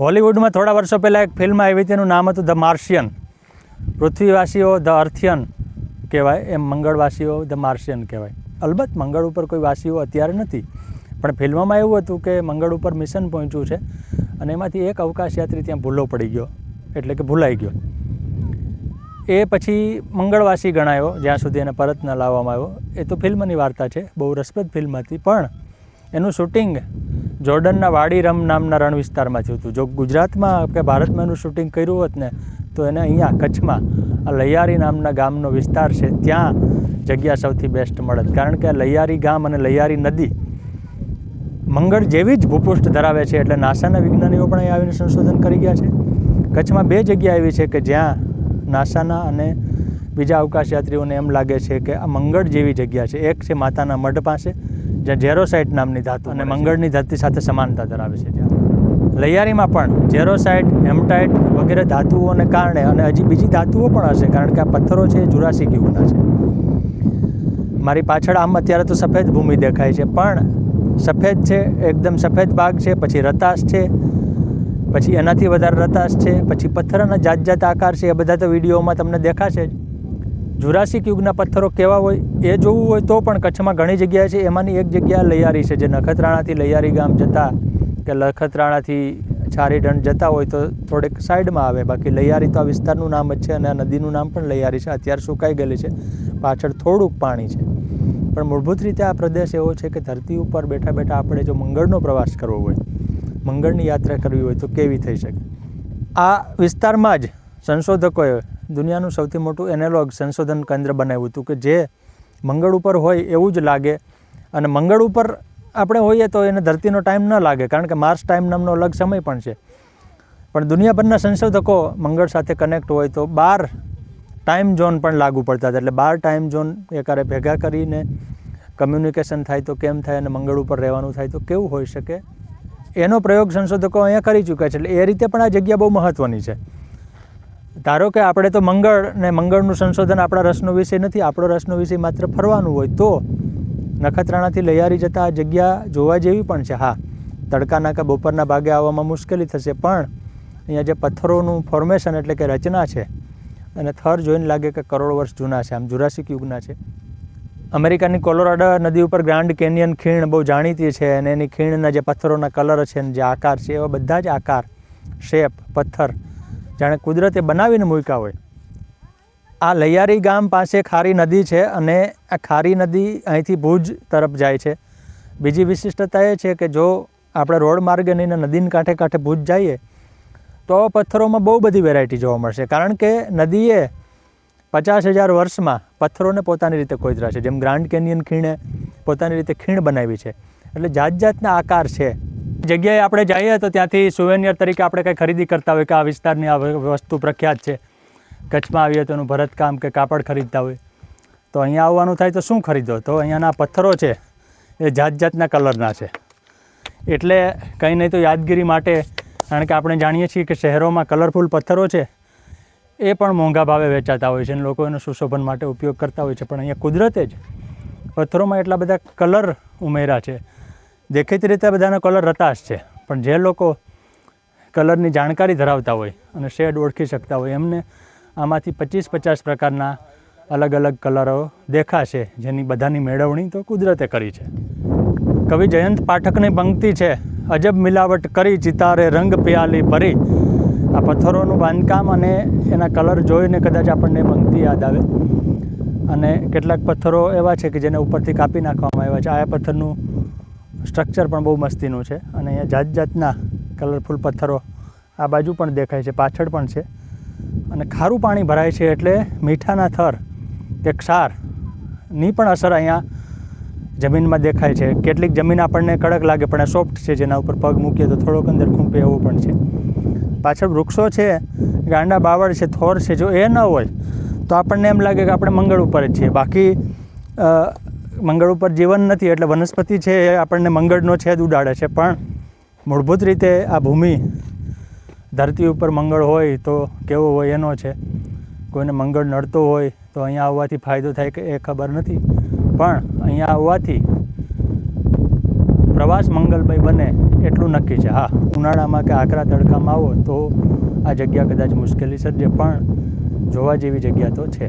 હોલિવૂડમાં થોડા વર્ષો પહેલાં એક ફિલ્મ આવી તેનું નામ હતું ધ માર્શિયન. પૃથ્વીવાસીઓ ધ અર્થિયન કહેવાય, એમ મંગળવાસીઓ ધ માર્શિયન કહેવાય. અલબત્ત મંગળ ઉપર કોઈ વાસીઓ અત્યારે નથી, પણ ફિલ્મમાં એવું હતું કે મંગળ ઉપર મિશન પહોંચ્યું છે અને એમાંથી એક અવકાશયાત્રી ત્યાં ભૂલો પડી ગયો, એટલે કે ભૂલાઈ ગયો. એ પછી મંગળવાસી ગણાયો, જ્યાં સુધી એને પરત ન લાવવામાં આવ્યો. એ તો ફિલ્મની વાર્તા છે, બહુ રસપ્રદ ફિલ્મ હતી, પણ એનું શૂટિંગ જોર્ડનના વાડીરમ નામના રણ વિસ્તારમાં થયું હતું. જો ગુજરાતમાં કે ભારતમાં એનું શૂટિંગ કર્યું હોત ને, તો એને અહીંયા કચ્છમાં આ લૈયારી નામના ગામનો વિસ્તાર છે. ત્યાં જગ્યા સૌથી બેસ્ટ મળત. કારણ કે લૈયારી ગામ અને લૈયારી નદી મંગળ જેવી જ ભૂપૃષ્ઠ ધરાવે છે એટલે નાસાના વિજ્ઞાનીઓ પણ અહીં આવીને સંશોધન કરી ગયા છે. કચ્છમાં બે જગ્યા એવી છે કે જ્યાં નાસાના અને બીજા અવકાશયાત્રીઓને એમ લાગે છે કે આ મંગળ જેવી જગ્યા છે. એક છે માતાના મઢ પાસે જ્યાં જેરોસાઇટ નામની ધાતુ અને મંગળની ધાતુ સાથે સમાનતા ધરાવે છે ત્યાં. લૈયારીમાં પણ જેરોસાઇટ હેમટાઇટ વગેરે ધાતુઓને કારણે અને હજી બીજી ધાતુઓ પણ હશે કારણ કે આ પથ્થરો છે એ જુરાસિક યુગના છે. મારી પાછળ આમ અત્યારે તો સફેદ ભૂમિ દેખાય છે પણ સફેદ છે એકદમ સફેદ ભાગ છે પછી રતાશ છે પછી એનાથી વધારે રતાશ છે પછી પથ્થરના જાત જાત આકાર છે એ બધા તો વિડીયોમાં તમને દેખાશે જ. જુરાસિક યુગના પથ્થરો કેવા હોય એ જોવું હોય તો પણ કચ્છમાં ઘણી જગ્યાએ છે. એમાંની એક જગ્યા લૈયારી છે જે નખત્રાણાથી લૈયારી ગામ જતા કે નખત્રાણાથી છારીડંડ જતા હોય તો થોડેક સાઈડમાં આવે. બાકી લૈયારી તો આ વિસ્તારનું નામ જ છે અને આ નદીનું નામ પણ લૈયારી છે. અત્યારે સુકાઈ ગયેલી છે. પાછળ થોડુંક પાણી છે. પણ મૂળભૂત રીતે આ પ્રદેશ એવો છે કે ધરતી ઉપર બેઠા બેઠા આપણે જો મંગળનો પ્રવાસ કરવો હોય, મંગળની યાત્રા કરવી હોય તો કેવી થઈ શકે? આ વિસ્તારમાં જ સંશોધકોએ દુનિયાનું સૌથી મોટું એનેલોગ સંશોધન કેન્દ્ર બનાવ્યું હતું કે જે મંગળ ઉપર હોય એવું જ લાગે. અને મંગળ ઉપર આપણે હોઈએ તો એને ધરતીનો ટાઈમ ન લાગે, કારણ કે માર્સ ટાઈમ નામનો અલગ સમય પણ છે. પણ દુનિયાભરના સંશોધકો મંગળ સાથે કનેક્ટ હોય તો બાર ટાઈમ ઝોન પણ લાગુ પડતા હતા. એટલે બાર ટાઈમ ઝોન એકારે ભેગા કરીને કમ્યુનિકેશન થાય તો કેમ થાય અને મંગળ ઉપર રહેવાનું થાય તો કેવું હોઈ શકે? એનો પ્રયોગ સંશોધકો અહીંયા કરી ચૂક્યા છે. એટલે એ રીતે પણ આ જગ્યા બહુ મહત્ત્વની છે. ધારો કે આપણે તો મંગળ ને મંગળનું સંશોધન આપણા રસનો વિષય નથી, આપણો રસનો વિષય માત્ર ફરવાનું હોય તો નખત્રાણાથી લૈયારી જતા આ જગ્યા જોવા જેવી પણ છે. હા તડકાના કે બપોરના ભાગે આવવામાં મુશ્કેલી થશે, પણ અહીંયા જે પથ્થરોનું ફોર્મેશન એટલે કે રચના છે, અને થર જોઈને લાગે કે કરોડ વર્ષ જૂના છે, આમ જુરાસિક યુગના છે. અમેરિકાની કોલોરાડો નદી ઉપર ગ્રાન્ડ કેનિયન ખીણ બહુ જાણીતી છે, અને એની ખીણના જે પથ્થરોના કલર છે, અને જે આકાર છે, એવા બધા જ આકાર, શેપ, પથ્થર જાણે કુદરતે બનાવીને મૂક્યા હોય. આ લૈયારી ગામ પાસે ખારી નદી છે અને આ ખારી નદી અહીંથી ભુજ તરફ જાય છે. બીજી વિશિષ્ટતા એ છે કે જો આપણે રોડ માર્ગે નહીં નદીને કાંઠે કાંઠે ભુજ જઈએ, તો પથ્થરોમાં બહુ બધી વેરાયટી જોવા મળશે. કારણ કે નદીએ પચાસ હજાર વર્ષમાં પથ્થરોને પોતાની રીતે કોતરા છે. જેમ ગ્રાન્ડ કેનિયન ખીણે પોતાની રીતે ખીણ બનાવી છે. એટલે જાત જાતના આકાર છે. જગ્યાએ આપણે જઈએ તો ત્યાંથી સુવેનિયર તરીકે આપણે કંઈ ખરીદી કરતા હોય કે આ વિસ્તારની આ વસ્તુ પ્રખ્યાત છે. કચ્છમાં આવીએ તો એનું ભરતકામ કે કાપડ ખરીદતા હોય. તો અહીંયા આવવાનું થાય તો શું ખરીદો? તો અહીંયાના પથ્થરો છે, એ જાત જાતના કલરના છે. એટલે કંઈ નહીં તો યાદગીરી માટે, કારણ કે આપણે જાણીએ છીએ કે શહેરોમાં કલરફુલ પથ્થરો છે, એ પણ મોંઘા ભાવે વેચાતા હોય છે અને લોકો એનો સુશોભન માટે ઉપયોગ કરતા હોય છે. પણ અહીંયા કુદરતે જ પથ્થરોમાં એટલા બધા કલર ઉમેર્યા છે. દેખીતી રીતે બધાના કલર રતાશ છે. પણ જે લોકો કલરની જાણકારી ધરાવતા હોય અને શેડ ઓળખી શકતા હોય, એમને આમાંથી પચીસ પચાસ પ્રકારના અલગ અલગ કલરો દેખાશે, જેની બધાની મેળવણી તો કુદરતે કરી છે. કવિ જયંત પાઠકની પંક્તિ છે, અજબ મિલાવટ કરી, ચિતારે રંગ પિયાલી ભરી. આ પથ્થરોનું બાંધકામ અને એના કલર જોઈને કદાચ આપણને પંક્તિ યાદ આવે. અને કેટલાક પથ્થરો એવા છે કે જેને ઉપરથી કાપી નાખવામાં આવ્યા છે. આ પથ્થરનું સ્ટ્રક્ચર પણ બહુ મસ્તીનું છે અને અહીંયા જાત જાતના કલરફુલ પથ્થરો આ બાજુ પણ દેખાય છે, પાછળ પણ છે. અને ખારું પાણી ભરાય છે એટલે મીઠાના થર, કે ક્ષારની પણ અસર અહીંયા જમીનમાં દેખાય છે. કેટલીક જમીન આપણને કડક લાગે પણ સોફ્ટ છે, જેના ઉપર પગ મૂકીએ તો થોડોક અંદર ખૂંપે એવું પણ છે. પાછળ વૃક્ષો છે, ગાંડા બાવળ છે, થોર છે, જો એ ન હોય તો આપણને એમ લાગે કે આપણે મંગળ ઉપર જ છીએ. બાકી મંગળ ઉપર જીવન નથી એટલે વનસ્પતિ છે એ આપણને મંગળનો છેદ ઉડાડે છે. પણ મૂળભૂત રીતે આ ભૂમિ ધરતી ઉપર મંગળ હોય તો કેવો હોય એનો છે. કોઈને મંગળ નડતો હોય તો અહીંયા આવવાથી ફાયદો થાય કે એ ખબર નથી. પણ અહીંયા આવવાથી પ્રવાસ મંગલમય બને એટલું નક્કી છે. હા, ઉનાળામાં કે આકરા તડકામાં આવો તો આ જગ્યા કદાચ મુશ્કેલી સર્જે, પણ જોવા જેવી જગ્યા તો છે.